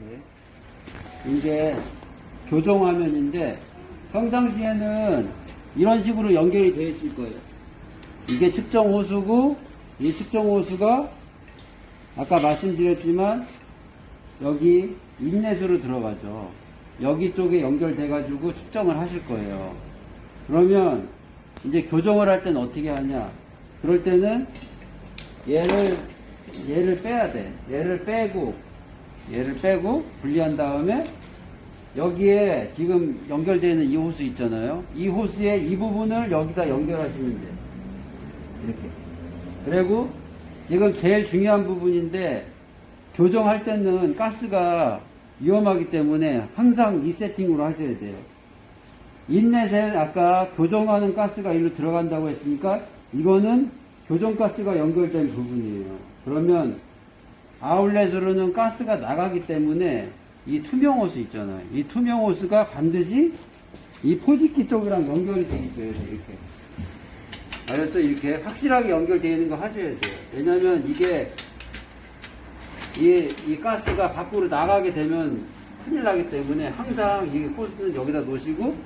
이렇게. 이게 교정 화면인데 평상시에는 이런 식으로 연결이 되어 있을 거예요. 이게 측정 호수고 이 측정 호수가 아까 말씀드렸지만 여기 인넷으로 들어가죠. 여기 쪽에 연결돼 가지고 측정을 하실 거예요. 그러면 이제 교정을 할 때는 어떻게 하냐? 그럴 때는 얘를 얘를 빼야 돼. 얘를 빼고 얘를 빼고 분리한 다음에 여기에 지금 연결되어 있는 이 호수 있잖아요. 이 호수의 이 부분을 여기다 연결하시면 돼요. 이렇게. 그리고 지금 제일 중요한 부분인데 교정할 때는 가스가 위험하기 때문에 항상 이 세팅으로 하셔야 돼요. 인넷에 아까 교정하는 가스가 일로 들어간다고 했으니까 이거는 교정 가스가 연결된 부분이에요. 그러면 아울렛으로는 가스가 나가기 때문에 이 투명 호스 있잖아요. 이 투명 호스가 반드시 이 포집기 쪽이랑 연결이 돼 있어요. 이렇게. 알았죠? 이렇게 확실하게 연결되어 있는 거 하셔야 돼요. 왜냐면 이게 이, 이 가스가 밖으로 나가게 되면 큰일 나기 때문에 항상 이 호스는 여기다 놓으시고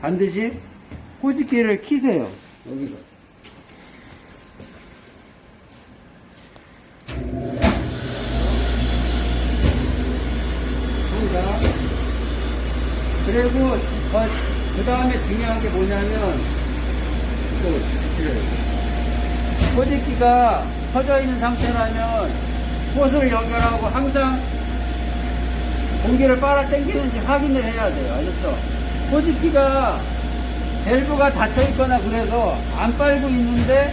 반드시 호집기를 키세요. 여기서. 항상. 그리고 그 다음에 중요한 게 뭐냐면 또 호집기가 터져 있는 상태라면 호스를 연결하고 항상 공기를 빨아 당기는지 확인을 해야 돼요. 알겠죠? 호집기가 밸브가 닫혀 있거나 그래서 안 빨고 있는데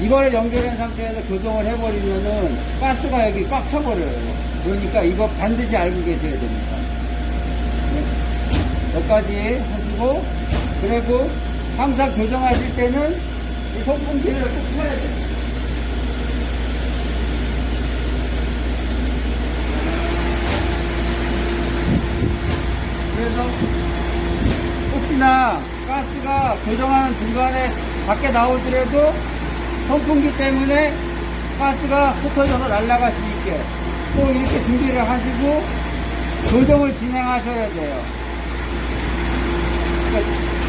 이거를 연결한 상태에서 교정을 해버리면은 가스가 여기 꽉 차버려요. 그러니까 이거 반드시 알고 계셔야 됩니다. 네. 여기까지 하시고 그리고 항상 교정하실 때는 이 송풍기를 꼭 켜야 돼요. 그래서 혹시나 가스가 교정하는 중간에 밖에 나오더라도 선풍기 때문에 가스가 흩어져서 날아갈 수 있게 꼭 이렇게 준비를 하시고 교정을 진행하셔야 돼요. 그러니까